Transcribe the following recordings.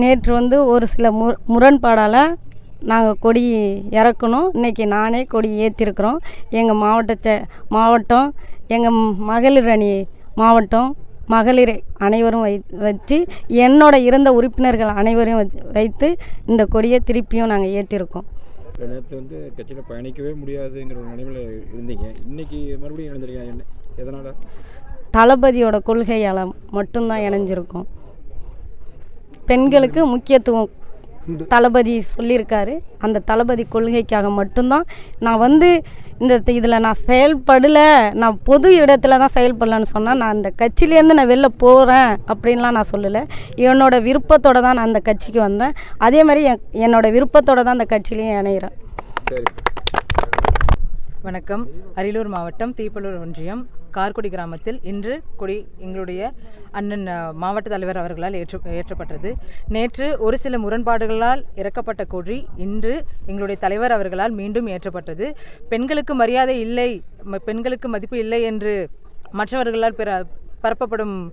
நேற்று வந்து ஒரு சில மு முரண்பாடால் நாங்கள் கொடி இறக்கணும். இன்றைக்கி நானே கொடி ஏற்றிருக்கிறோம் எங்கள் மாவட்டத்தை மாவட்டம் எங்கள் மகளிர் அணி மாவட்டம் மகளிர் அனைவரும் வை வச்சு என்னோட இருந்த உறுப்பினர்கள் அனைவரையும் வைத்து இந்த கொடியை திருப்பியும் நாங்கள் ஏற்றிருக்கோம் நேற்று வந்து கட்சியில் பயணிக்கவே முடியாதுங்கிற ஒரு நிலைமையில் இருந்தீங்க. இன்னைக்கு மறுபடியும் இணைஞ்சிருக்கீங்க எதனால்? தளபதியோட கொள்கையால் மட்டும்தான் இணைஞ்சிருக்கோம். பெண்களுக்கு முக்கியத்துவம் தளபதி சொல்லியிருக்காரு. அந்த தளபதி கொள்கைக்காக மட்டும்தான் நான் வந்து இந்த இதில் நான் செயல்படலை நான் பொது இடத்துல தான் செயல்படலன்னு சொன்னால் நான் அந்த கட்சியிலேருந்து நான் வெளில போகிறேன் அப்படின்லாம் நான் சொல்லலை. என்னோட விருப்பத்தோட தான் நான் அந்த கட்சிக்கு வந்தேன். அதே மாதிரி என் என்னோட விருப்பத்தோட தான் அந்த கட்சியிலையும் இணைகிறேன் சரி. வணக்கம். அரியலூர் மாவட்டம் தீப்பலூர் ஒன்றியம் கார்குடி கிராமத்தில் இன்று கொடி எங்களுடைய அண்ணன் மாவட்ட தலைவர் அவர்களால் ஏற்று ஏற்றப்பட்டது. நேற்று ஒரு சில முரண்பாடுகளால் இறக்கப்பட்ட கொடி இன்று எங்களுடைய தலைவர் அவர்களால் மீண்டும் ஏற்றப்பட்டது. பெண்களுக்கு மரியாதை இல்லை ம- பெண்களுக்கு மதிப்பு இல்லை என்று மற்றவர்களால் பிற பரப்பப்படும்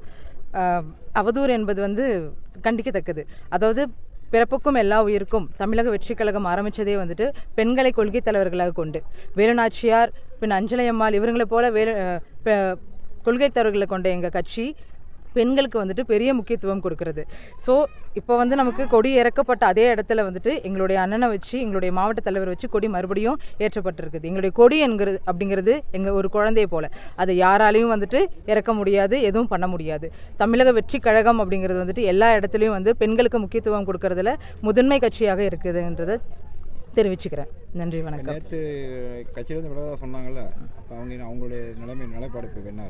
அவதூறு என்பது வந்து கண்டிக்கத்தக்கது. அதாவது பிறப்புக்கும் எல்லா உயிருக்கும் தமிழக வெற்றி கழகம் ஆரம்பித்ததே வந்துட்டு பெண்களை கொள்கை தலைவர்களாக கொண்டு. வேலுநாச்சியார் பின் அஞ்சலையம்மாள் இவங்களை போல வேலு பெ- கொள்கை தலைவர்களை கொண்ட எங்கள் கட்சி பெண்களுக்கு வந்துட்டு பெரிய முக்கியத்துவம் கொடுக்கறது. ஸோ இப்போ வந்து நமக்கு கொடி இறக்கப்பட்ட அதே இடத்துல வந்துட்டு எங்களுடைய அண்ணனை வச்சு எங்களுடைய மாவட்ட தலைவர் வச்சு கொடி மறுபடியும் ஏற்றப்பட்டிருக்குது. எங்களுடைய கொடி என்கிறது அப்படிங்கிறது எங்கள் ஒரு குழந்தையை போல். அதை யாராலையும் வந்துட்டு இறக்க முடியாது எதுவும் பண்ண முடியாது. தமிழக வெற்றி கழகம் அப்படிங்கிறது வந்துட்டு எல்லா இடத்துலையும் வந்து பெண்களுக்கு முக்கியத்துவம் கொடுக்கறதுல முதன்மை கட்சியாக இருக்குதுன்றதை தெரிவிச்சுக்கிறேன். நன்றி வணக்கம். நேற்று கட்சியிலேருந்து சொன்னாங்கல்ல? அவங்க அவங்களுடைய நிலைமை நிலைப்பாடு இப்போ என்ன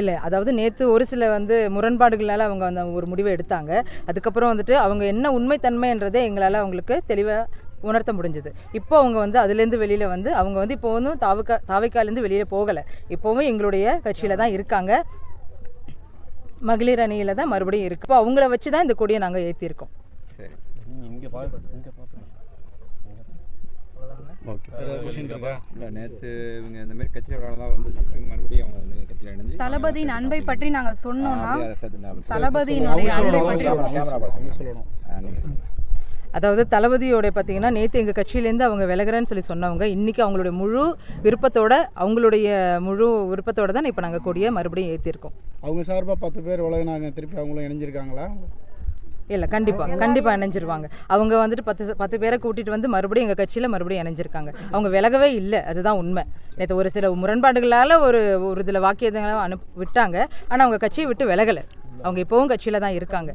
இல்லை அதாவது நேற்று ஒரு சில வந்து முரண்பாடுகளால் அவங்க அந்த ஒரு முடிவை எடுத்தாங்க. அதுக்கப்புறம் வந்துட்டு அவங்க என்ன உண்மைத்தன்மைன்றதே எங்களால் அவங்களுக்கு தெளிவாக உணர்த்த முடிஞ்சது. இப்போ அவங்க வந்து அதுலேருந்து வெளியில் வந்து அவங்க வந்து இப்போ வந்து தாவுக்கா தாவைக்காலேருந்து வெளியில் போகலை. இப்போவும் எங்களுடைய கட்சியில் தான் இருக்காங்க. மகளிர் அணியில் தான் மறுபடியும் இருக்குது இப்போ அவங்கள வச்சு தான் இந்த கொடியை நாங்கள் ஏற்றிருக்கோம் சரி. இல்லை நேற்று இவங்க இந்த மாதிரி கட்சியில் விளையாடதான் வந்து மறுபடியும் அவங்க வந்து கட்சியில் இணைஞ்சு தளபதியின் அன்பை பற்றி நாங்கள் சொன்னோம்னா தளபதியினுடைய அன்பை பற்றி. அதாவது தளபதியோட பார்த்தீங்கன்னா நேற்று எங்கள் கட்சியிலேருந்து அவங்க விலகுறேன்னு சொல்லி சொன்னவங்க இன்றைக்கி அவங்களுடைய முழு விருப்பத்தோட அவங்களுடைய முழு விருப்பத்தோட தான் இப்போ நாங்கள் கொடியை மறுபடியும் ஏற்றிருக்கோம் அவங்க சார்பாக பத்து பேர் விலகினாங்க திருப்பி அவங்களும் இணைஞ்சிருக்காங்களா? இல்லை கண்டிப்பாக கண்டிப்பாக இணைஞ்சிருவாங்க. அவங்க வந்துட்டு பத்து பத்து பேரை கூட்டிகிட்டு வந்து மறுபடியும் எங்கள் கட்சியில் மறுபடியும் இணைஞ்சிருக்காங்க. அவங்க விலகவே இல்லை அதுதான் உண்மை. நேற்று ஒரு சில முரண்பாடுகளால் ஒரு ஒரு இதில் வாக்கியங்களை அனுப் விட்டாங்க. ஆனால் அவங்க கட்சியை விட்டு விலகலை. அவங்க இப்போவும் கட்சியில் தான் இருக்காங்க.